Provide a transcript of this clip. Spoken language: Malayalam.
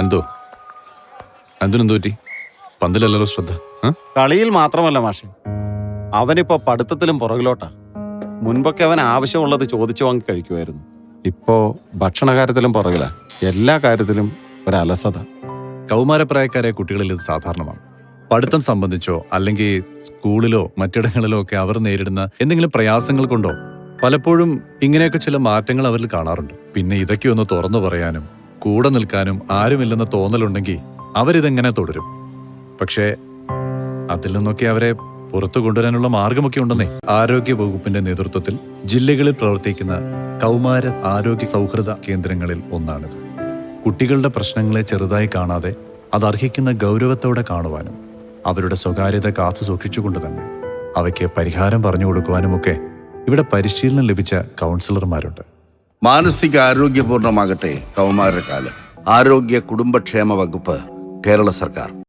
അന്തോ അന്തോ പറ്റി? പന്തിലല്ലോ ശ്രദ്ധ കളിയിൽ മാത്രമല്ല മാഷെ. അവനിപ്പോ പഠിത്തത്തിലും പുറകിലോട്ടാ. മുൻപൊക്കെ അവൻ ആവശ്യമുള്ളത് ചോദിച്ചു വാങ്ങി കഴിക്കുമായിരുന്നു. ഇപ്പോ ഭക്ഷണ കാര്യത്തിലും പുറകിലാ. എല്ലാ കാര്യത്തിലും ഒരു അലസത കൗമാരപ്രായക്കാരായ കുട്ടികളിൽ ഇത് സാധാരണമാണ്. പഠിത്തം സംബന്ധിച്ചോ അല്ലെങ്കിൽ സ്കൂളിലോ മറ്റിടങ്ങളിലോ ഒക്കെ അവർ നേരിടുന്ന എന്തെങ്കിലും പ്രയാസങ്ങൾ കൊണ്ടോ പലപ്പോഴും ഇങ്ങനെയൊക്കെ ചില മാറ്റങ്ങൾ അവരിൽ കാണാറുണ്ട്. പിന്നെ ഇതൊക്കെ ഒന്ന് തുറന്നു പറയാനും കൂടെ നിൽക്കാനും ആരുമില്ലെന്ന തോന്നലുണ്ടെങ്കിൽ അവരിതെങ്ങനെ തുടരും? പക്ഷേ അതിൽ നിന്നൊക്കെ അവരെ പുറത്തു കൊണ്ടുവരാനുള്ള മാർഗമൊക്കെ ഉണ്ടെന്നേ. ആരോഗ്യ വകുപ്പിന്റെ നേതൃത്വത്തിൽ ജില്ലകളിൽ പ്രവർത്തിക്കുന്ന കൗമാര ആരോഗ്യ സൗഹൃദ കേന്ദ്രങ്ങളിൽ ഒന്നാണിത്. കുട്ടികളുടെ പ്രശ്നങ്ങളെ ചെറുതായി കാണാതെ അത് അർഹിക്കുന്ന ഗൗരവത്തോടെ കാണുവാനും അവരുടെ സ്വകാര്യത കാത്തു സൂക്ഷിച്ചുകൊണ്ട് തന്നെ അവയ്ക്ക് പരിഹാരം പറഞ്ഞു കൊടുക്കുവാനുമൊക്കെ ഇവിടെ പരിശീലനം ലഭിച്ച കൗൺസിലർമാരുണ്ട്. മാനസിക ആരോഗ്യപൂർണമാകട്ടെ കൗമാരകാലം. ആരോഗ്യ കുടുംബക്ഷേമ വകുപ്പ് കേരള സർക്കാർ.